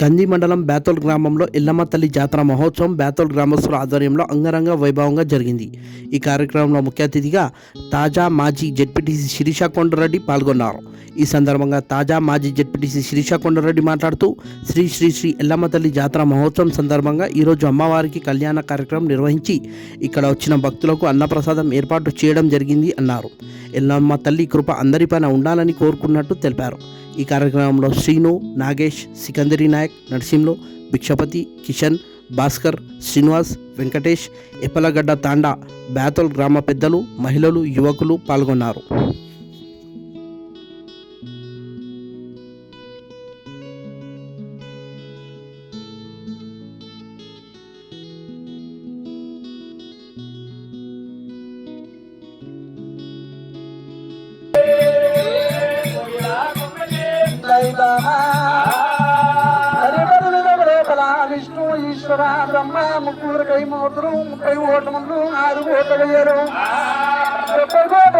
కంది మండలం బేతోల్ గ్రామంలో ఎల్లమ్మ తల్లి జాతర మహోత్సవం బేతోల్ గ్రామస్తుల ఆధ్వర్యంలో అంగరంగ వైభవంగా జరిగింది. ఈ కార్యక్రమంలో ముఖ్య అతిథిగా తాజా మాజీ జడ్పీటీసీ శిరీష కొండరెడ్డి పాల్గొన్నారు. ఈ సందర్భంగా తాజా మాజీ జడ్పీటీసీ శిరీష కొండరెడ్డి మాట్లాడుతూ శ్రీ శ్రీ శ్రీ ఎల్లమ్మ తల్లి జాతర మహోత్సవం సందర్భంగా ఈరోజు అమ్మవారికి కళ్యాణ కార్యక్రమం నిర్వహించి ఇక్కడ వచ్చిన భక్తులకు అన్నప్రసాదం ఏర్పాటు చేయడం జరిగింది అన్నారు. ఎల్లమ్మ తల్లి కృప అందరిపైన ఉండాలని కోరుకున్నట్టు తెలిపారు. ఈ కార్యక్రమంలో శ్రీను నాగేష్ సికందరి నాయక్ నరసింహులు భిక్షపతి కిషన్ భాస్కర్ శ్రీనివాస్ వెంకటేష్ ఎప్పలగడ్డ తాండా బేతల్ గ్రామ పెద్దలు మహిళలు యువకులు పాల్గొన్నారు. విష్ణు ఈశ్వర బ్రహ్మ ముగ్గురు కై మూర్తులు ముప్పై ఓటములు ఆరు ఓటగయ్యారు ముప్పై కోట